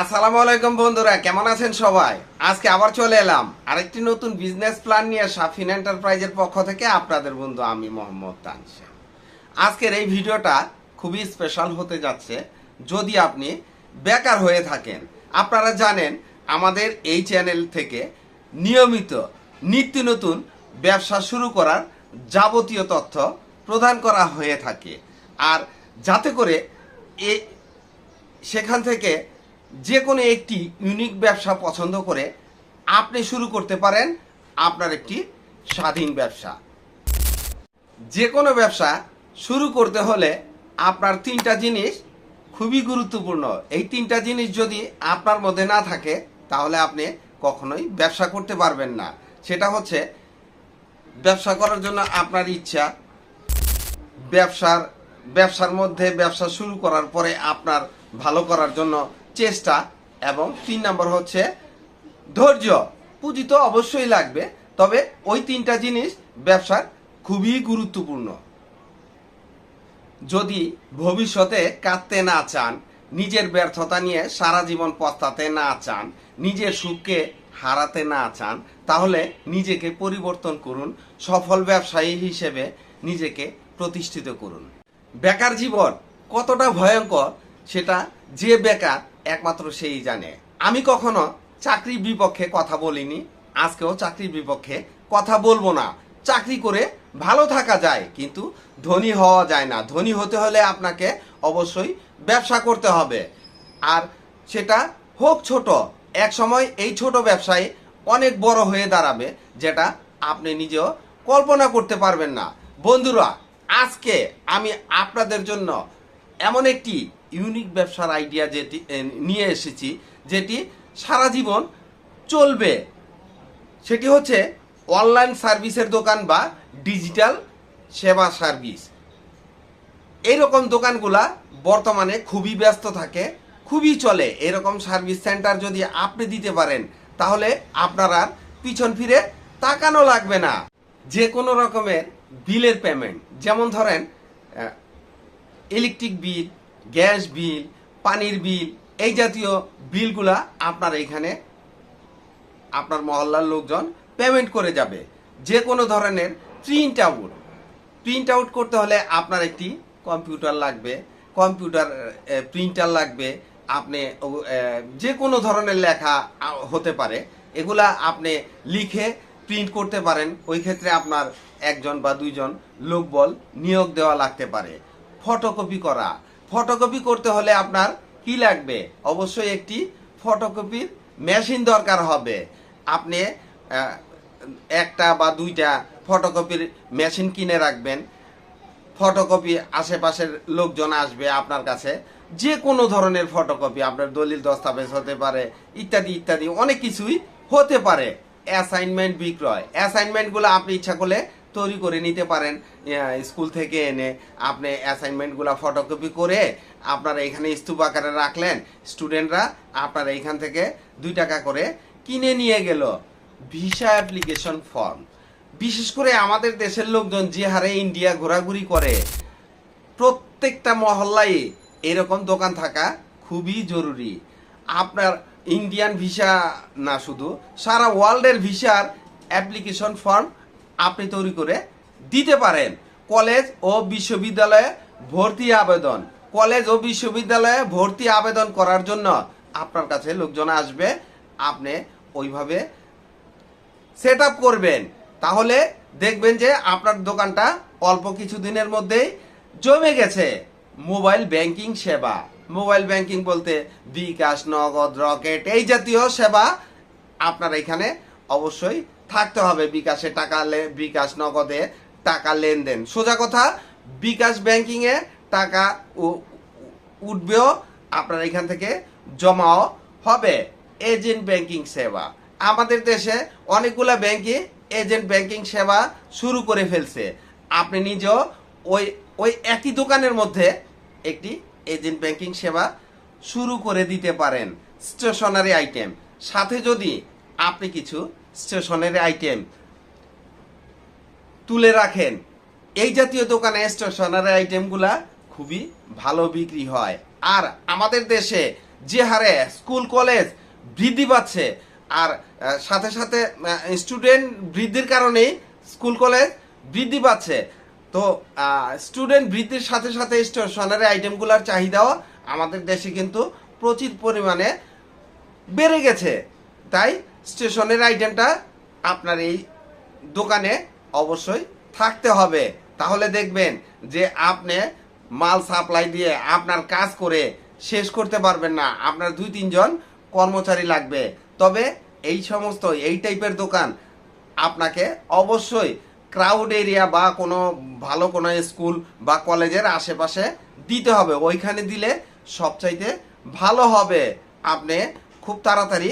আসসালামু আলাইকুম বন্ধুরা, কেমন আছেন সবাই? আজকে আবার চলে এলাম আরেকটি নতুন বিজনেস প্ল্যান নিয়ে সাফিন এন্টারপ্রাইজের পক্ষ থেকে আপনাদের বন্ধু আমি মোহাম্মদ তানসে আজকের এই ভিডিওটা খুবই স্পেশাল হতে যাচ্ছে, যদি আপনি বেকার হয়ে থাকেন, আপনারা জানেন আমাদের এই চ্যানেল থেকে নিয়মিত নিত্য নতুন ব্যবসা শুরু করার যাবতীয় তথ্য প্রদান করা হয়ে থাকে। আর যাতে করে এ সেখান থেকে যে কোনো একটি ইউনিক ব্যবসা পছন্দ করে আপনি শুরু করতে পারেন আপনার একটি স্বাধীন ব্যবসা। যে কোনো ব্যবসা শুরু করতে হলে আপনার তিনটা জিনিস খুবই গুরুত্বপূর্ণ। এই তিনটা জিনিস যদি আপনার মধ্যে না থাকে, তাহলে আপনি কখনোই ব্যবসা করতে পারবেন না। সেটা হচ্ছে ব্যবসা করার জন্য আপনার ইচ্ছা। ব্যবসার ব্যবসার মধ্যে ব্যবসা শুরু করার পরে আপনার ভালো করার জন্য চেষ্টা এবং তিন নম্বর হচ্ছে ধৈর্য। পুঁজি তো অবশ্যই লাগবে, তবে ওই তিনটা জিনিস ব্যবসার খুবই গুরুত্বপূর্ণ। যদি ভবিষ্যতে কাঁদতে না চান, নিজের ব্যর্থতা নিয়ে সারা জীবন পস্তাতে না চান, নিজের সুখকে হারাতে না চান, তাহলে নিজেকে পরিবর্তন করুন, সফল ব্যবসায়ী হিসেবে নিজেকে প্রতিষ্ঠিত করুন। বেকার জীবন কতটা ভয়ঙ্কর, সেটা যে বেকার একমাত্র সেই জানে। আমি কখনো চাকরির বিপক্ষে কথা বলিনি, আজকেও চাকরির বিপক্ষে কথা বলব না। চাকরি করে ভালো থাকা যায়, কিন্তু ধনী হওয়া যায় না। ধনী হতে হলে আপনাকে অবশ্যই ব্যবসা করতে হবে। আর সেটা হোক ছোট এক সময় এই ছোট ব্যবসায় অনেক বড় হয়ে দাঁড়াবে, যেটা আপনি নিজেও কল্পনা করতে পারবেন না। বন্ধুরা, আজকে আমি আপনাদের জন্য এমন একটি ইউনিক ব্যবসার আইডিয়া যেটি নিয়ে এসেছি, যেটি সারা জীবন চলবে। সেটি হচ্ছে অনলাইন সার্ভিসের দোকান বা ডিজিটাল সেবা সার্ভিস এইরকম দোকানগুলা বর্তমানে খুবই ব্যস্ত থাকে, খুবই চলে। এরকম সার্ভিস সেন্টার যদি আপনি দিতে পারেন, তাহলে আপনার আর পিছন ফিরে তাকানো লাগবে না। যে কোনো রকমের বিলের পেমেন্ট যেমন ধরেন ইলেকট্রিক বিল গ্যাস বিল পানির বিল এই জাতীয় বিলগুলা আপনার এখানে আপনার মহল্লার লোকজন পেমেন্ট করে যাবে। যে কোনো ধরনের প্রিন্ট আউট প্রিন্ট আউট করতে হলে আপনার একটি কম্পিউটার লাগবে। কম্পিউটার প্রিন্টার লাগবে। আপনি যে কোনো ধরনের লেখা হতে পারে। এগুলা আপনি লিখে প্রিন্ট করতে পারেন। ওই ক্ষেত্রে আপনার একজন বা দুইজন লোকবল নিয়োগ দেওয়া লাগতে পারে। ফটোকপি করা। ফটোকপি করতে হলে আপনার কি লাগবে? অবশ্যই একটি ফটোকপির মেশিন দরকার হবে। আপনি একটা বা দুইটা ফটোকপির মেশিন কিনে রাখবেন। ফটোকপি আশেপাশের লোকজন আসবে আপনার কাছে। যে কোনো ধরনের ফটোকপি, আপনার দলিল দস্তাবেজ হতে পারে, ইত্যাদি ইত্যাদি, অনেক কিছুই হতে পারে। অ্যাসাইনমেন্ট বিক্রয়। অ্যাসাইনমেন্টগুলো আপনি ইচ্ছা করলে তৈরি করে নিতে পারেন। স্কুল থেকে এনে আপনি অ্যাসাইনমেন্টগুলো ফটোকপি করে আপনারা এখানে স্তূপ আকারে রাখলেন। স্টুডেন্টরা আপনারা এখান থেকে দুই টাকা করে কিনে নিয়ে গেল ভিসা অ্যাপ্লিকেশন ফর্ম বিশেষ করে আমাদের দেশের লোকজন যে হারে ইন্ডিয়া ঘোরাঘুরি করে, প্রত্যেকটা মহল্লায় এরকম দোকান থাকা খুবই জরুরি। আপনার ইন্ডিয়ান ভিসা না শুধু, সারা ওয়ার্ল্ডের ভিসার অ্যাপ্লিকেশন ফর্ম আপনি তৈরি করে দিতে পারেন। কলেজ ও বিশ্ববিদ্যালয়ে ভর্তি আবেদন। কলেজ ও বিশ্ববিদ্যালয়ে ভর্তি আবেদন করার জন্য আপনার কাছে লোকজন আসবে, আপনি ওইভাবে সেট করবেন। তাহলে দেখবেন যে আপনার দোকানটা অল্প কিছু দিনের মধ্যেই জমে গেছে। মোবাইল ব্যাংকিং সেবা। মোবাইল ব্যাংকিং বলতে বিকাশ, নগদ, রকেট এই জাতীয় সেবা আপনার এখানে অবশ্যই থাকতে হবে বিকাশে টাকা বিকাশ নগদে টাকা লেনদেন। সোজা কথা, বিকাশ ব্যাংকিংয়ে টাকা উঠবেও আপনার এখান থেকে জমাও হবে। এজেন্ট ব্যাংকিং সেবা। আমাদের দেশে অনেকগুলা ব্যাংকই এজেন্ট ব্যাংকিং সেবা শুরু করে ফেলছে। আপনি নিজেও ওই ওই একই দোকানের মধ্যে একটি এজেন্ট ব্যাংকিং সেবা শুরু করে দিতে পারেন। Stationery item. সাথে যদি আপনি কিছু স্টেশনারি আইটেম। তুলে রাখেন। এই জাতীয় দোকানে স্টেশনারি আইটেমগুলা খুবই ভালো বিক্রি হয়। আর আমাদের দেশে যে হারে স্কুল, কলেজ বৃদ্ধি পাচ্ছে, আর সাথে সাথে স্টুডেন্ট বৃদ্ধির কারণেই স্কুল, কলেজ বৃদ্ধি পাচ্ছে। তো স্টুডেন্ট বৃদ্ধির সাথে সাথে স্টেশনারি আইটেমগুলোর চাহিদাও আমাদের দেশে কিন্তু প্রচুর পরিমাণে বেড়ে গেছে। তাই স্টেশনের আইটেমটা আপনার এই দোকানে অবশ্যই থাকতে হবে। তাহলে দেখবেন যে আপনি মাল সাপ্লাই দিয়ে আপনার কাজ করে শেষ করতে পারবেন না। আপনার দুই, তিনজন কর্মচারী লাগবে। তবে এই সমস্ত, এই টাইপের দোকান আপনাকে অবশ্যই ক্রাউড এরিয়া বা কোনো ভালো কোনো স্কুল বা কলেজের আশেপাশে দিতে হবে। ওইখানে দিলে সবচাইতে ভালো হবে। আপনি খুব তাড়াতাড়ি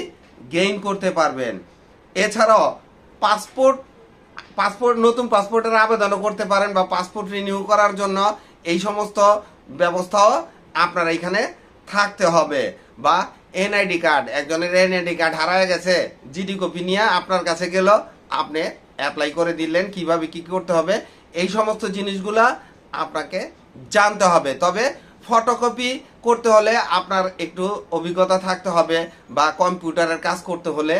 গেইন করতে পারবেন। এছাড়াও পাসপোর্ট পাসপোর্ট নতুন পাসপোর্টের আবেদনও করতে পারেন বা পাসপোর্ট রিনিউ করার জন্য। এই সমস্ত ব্যবস্থাও আপনার এখানে থাকতে হবে। বা এনআইডি কার্ড একজনের এনআইডি কার্ড হারায় গেছে জিডি কপি নিয়ে আপনার কাছে গেল, আপনি অ্যাপ্লাই করে দিলেন, কীভাবে কি করতে হবে, এই সমস্ত জিনিসগুলা আপনাকে জানতে হবে। তবে ফটোকপি করতে হলে আপনার একটু অভিজ্ঞতা থাকতে হবে বা কম্পিউটারের কাজ করতে হলে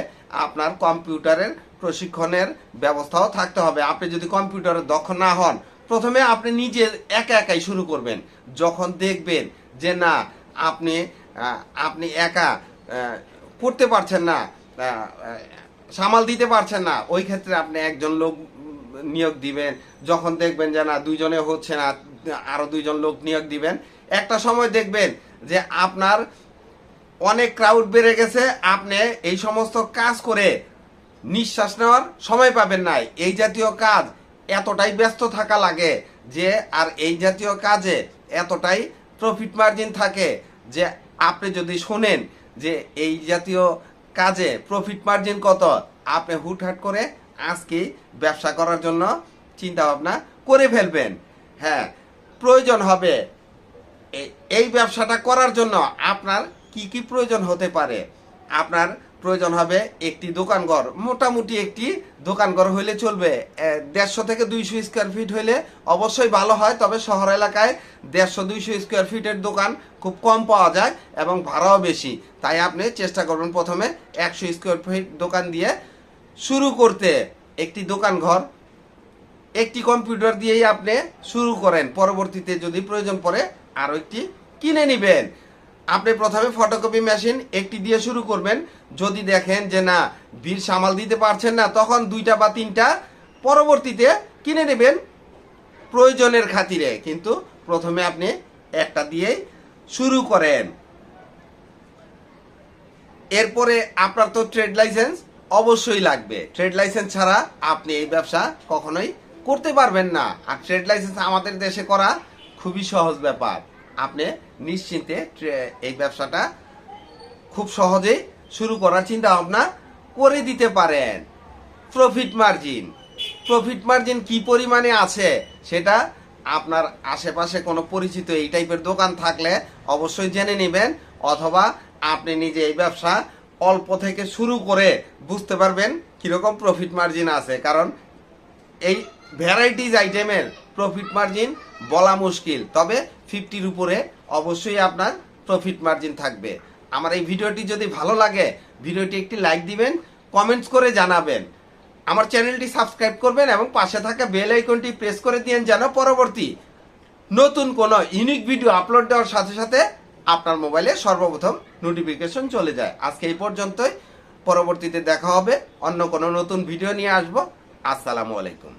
আপনার কম্পিউটারের প্রশিক্ষণের ব্যবস্থাও থাকতে হবে। আপনি যদি কম্পিউটারে দক্ষ না হন, প্রথমে আপনি নিজে একা একাই শুরু করবেন। যখন দেখবেন যে না, আপনি আপনি একা করতে পারছেন না সামাল দিতে পারছেন না, ওই ক্ষেত্রে আপনি একজন লোক নিয়োগ দিবেন। যখন দেখবেন যে না, দুইজনে হচ্ছে না আরও দুইজন লোক নিয়োগ দিবেন একটা সময় দেখবেন যে আপনার অনেক ক্রাউড বেড়ে গেছে, আপনি এই সমস্ত কাজ করে নিঃশ্বাস নেওয়ার সময় পাবেন না এই জাতীয় কাজ এতটাই ব্যস্ত থাকা লাগে যে, আর এই জাতীয় কাজে এতটাই প্রফিট মার্জিন থাকে যে, আপনি যদি শোনেন যে এই জাতীয় কাজে প্রফিট মার্জিন কত, আপনি হুটহাট করে আজকে ব্যবসা করার জন্য চিন্তা ভাবনা করে ফেলবেন। হ্যাঁ প্রয়োজন হবে এই ব্যবসাটা করার জন্য আপনার কি কি প্রয়োজন হতে পারে? আপনার প্রয়োজন হবে একটি দোকানঘর। মোটামুটি একটি দোকানঘর হইলে চলবে। দেড়শো থেকে দুইশো স্কোয়ার ফিট হইলে অবশ্যই ভালো হয়, তবে শহর এলাকায় দেড়শো দুইশো স্কোয়ার ফিটের দোকান খুব কম পাওয়া যায় এবং ভাড়াও বেশি। তাই আপনি চেষ্টা করবেন প্রথমে একশো স্কোয়ার ফিট দোকান দিয়ে শুরু করতে। একটি দোকান ঘর একটি কম্পিউটার দিয়েই আপনি শুরু করেন। পরবর্তীতে যদি প্রয়োজন পড়ে আরও একটি কিনে নেবেন। আপনি প্রথমে ফটোকপি মেশিন একটি দিয়ে শুরু করবেন। যদি দেখেন যে না বিল সামাল দিতে পারছেন না, তখন দুইটা বা তিনটা পরবর্তীতে কিনে নেবেন প্রয়োজনের খাতিরে। কিন্তু প্রথমে আপনি একটা দিয়েই শুরু করেন। এরপরে আপনার তো ট্রেড লাইসেন্স অবশ্যই লাগবে। ট্রেড লাইসেন্স ছাড়া আপনি এই ব্যবসা কখনোই করতে পারবেন না। আর ট্রেড লাইসেন্স আমাদের দেশে করা খুবই সহজ ব্যাপার। আপনি নিশ্চিন্তে এই ব্যবসাটা খুব সহজেই শুরু করার চিন্তা ভাবনা করে দিতে পারেন। প্রফিট মার্জিন প্রফিট মার্জিন কি পরিমাণে আছে সেটা আপনার আশেপাশে কোনো পরিচিত এই টাইপের দোকান থাকলে অবশ্যই জেনে নেবেন অথবা আপনি নিজে এই ব্যবসা অল্প থেকে শুরু করে বুঝতে পারবেন কীরকম প্রফিট মার্জিন আছে। কারণ এই ভ্যারাইটিজ আইটেমের প্রফিট মার্জিন বলা মুশকিল। তবে ফিফটির উপরে অবশ্যই আপনার প্রফিট মার্জিন থাকবে। আমার এই ভিডিওটি যদি ভালো লাগে, ভিডিওটি একটি লাইক দিবেন কমেন্টস করে জানাবেন। আমার চ্যানেলটি সাবস্ক্রাইব করবেন এবং পাশে থাকা বেল আইকনটি প্রেস করে দিয়েন যেন পরবর্তী নতুন কোনো ইউনিক ভিডিও আপলোড দেওয়ার সাথে সাথে আপনার মোবাইলে সর্বপ্রথম নোটিফিকেশন চলে যায়। আজকে এই পর্যন্তই। পরবর্তীতে দেখা হবে, অন্য কোনো নতুন ভিডিও নিয়ে আসব। আসসালামু আলাইকুম।